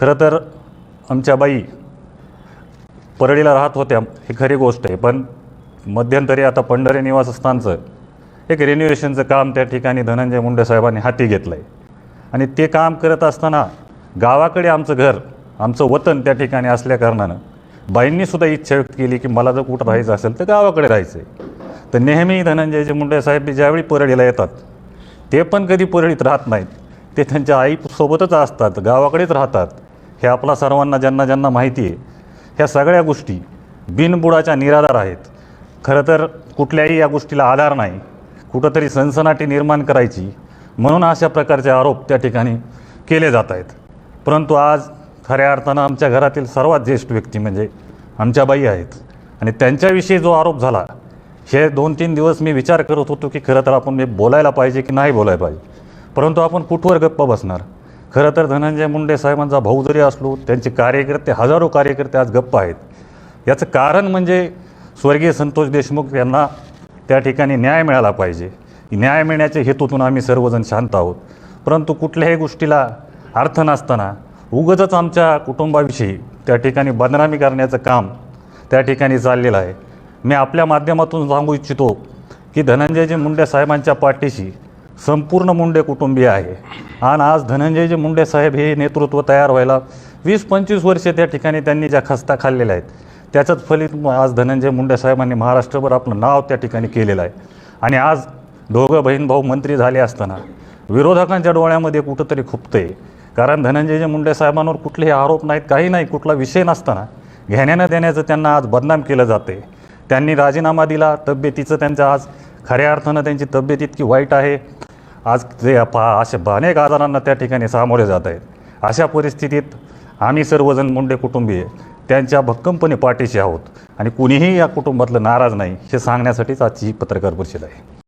खरं तर आमच्या बाई परळीला राहत होत्या ही खरी गोष्ट आहे. पण मध्यंतरी आता पंढरी निवासस्थानचं एक रिन्युएशनचं काम त्या ठिकाणी धनंजय मुंडे साहेबांनी हाती घेतलं आहे आणि ते काम करत असताना गावाकडे आमचं घर आमचं वतन त्या ठिकाणी असल्याकारणानं बाईंनीसुद्धा इच्छा व्यक्त केली की मला जर कुठं राहायचं असेल तर गावाकडे राहायचं आहे तर नेहमी धनंजयजी मुंडे साहेब ज्यावेळी परळीला येतात ते पण कधी परळीत राहत नाहीत. ते त्यांच्या आईसोबतच असतात गावाकडेच राहतात. हे आपला सर्वांना ज्यांना ज्यांना माहिती आहे ह्या सगळ्या गोष्टी बिनबुडाच्या निराधार आहेत. खरं तर कुठल्याही या गोष्टीला आधार नाही. कुठंतरी सनसनाटी निर्माण करायची म्हणून अशा प्रकारचे आरोप त्या ठिकाणी केले जात आहेत. परंतु आज खऱ्या अर्थानं आमच्या घरातील सर्वात ज्येष्ठ व्यक्ती म्हणजे आमच्या बाई आहेत. आणि त्यांच्याविषयी जो आरोप झाला हे दोन तीन दिवस मी विचार करत होतो की खरं तर आपण बोलायला पाहिजे की नाही बोलायला पाहिजे. परंतु आपण कुठवर गप्प बसणार? खरं तर धनंजय मुंडे साहेबांचा भाऊ जरी असलो त्यांचे कार्यकर्ते हजारो कार्यकर्ते आज गप्प आहेत. याचं कारण म्हणजे स्वर्गीय संतोष देशमुख यांना त्या ठिकाणी न्याय मिळाला पाहिजे. न्याय मिळण्याच्या हेतूतून आम्ही सर्वजण शांत आहोत. परंतु कुठल्याही गोष्टीला अर्थ नसताना उगजच आमच्या कुटुंबाविषयी त्या ठिकाणी बदनामी करण्याचं काम त्या ठिकाणी चाललेलं आहे. मी आपल्या माध्यमातून सांगू इच्छितो की धनंजयजी मुंडे साहेबांच्या पाठीशी संपूर्ण मुंडे कुटुंबीय आहे. आणि आज धनंजयजी मुंडे साहेब हे नेतृत्व तयार व्हायला वीस पंचवीस वर्षे त्या ठिकाणी त्यांनी ज्या खस्ता खाल्लेल्या आहेत त्याचंच फलित आज धनंजय मुंडे साहेबांनी महाराष्ट्रभर आपलं नाव त्या ठिकाणी केलेलं आहे. आणि आज दोघं बहीण भाऊ मंत्री झाले असताना विरोधकांच्या डोळ्यामध्ये कुठंतरी खुपतंय. कारण धनंजयजी मुंडे साहेबांवर कुठलेही आरोप नाहीत काही नाही कुठला विषय नसताना घेण्यानं देण्याचं त्यांना आज बदनाम केलं जाते त्यांनी राजीनामा दिला तब्येतीचं त्यांचं आज खऱ्या अर्थानं त्यांची तब्येत इतकी वाईट आहे. आज जे पा अशा अनेक आजारांना त्या ठिकाणी सामोरे जात आहेत. अशा परिस्थितीत आम्ही सर्वजण मुंडे कुटुंबीय त्यांच्या भक्कमपणे पाठीशी आहोत. आणि कुणीही या कुटुंबातलं नाराज नाही हे सांगण्यासाठीच आजची ही पत्रकार परिषद आहे.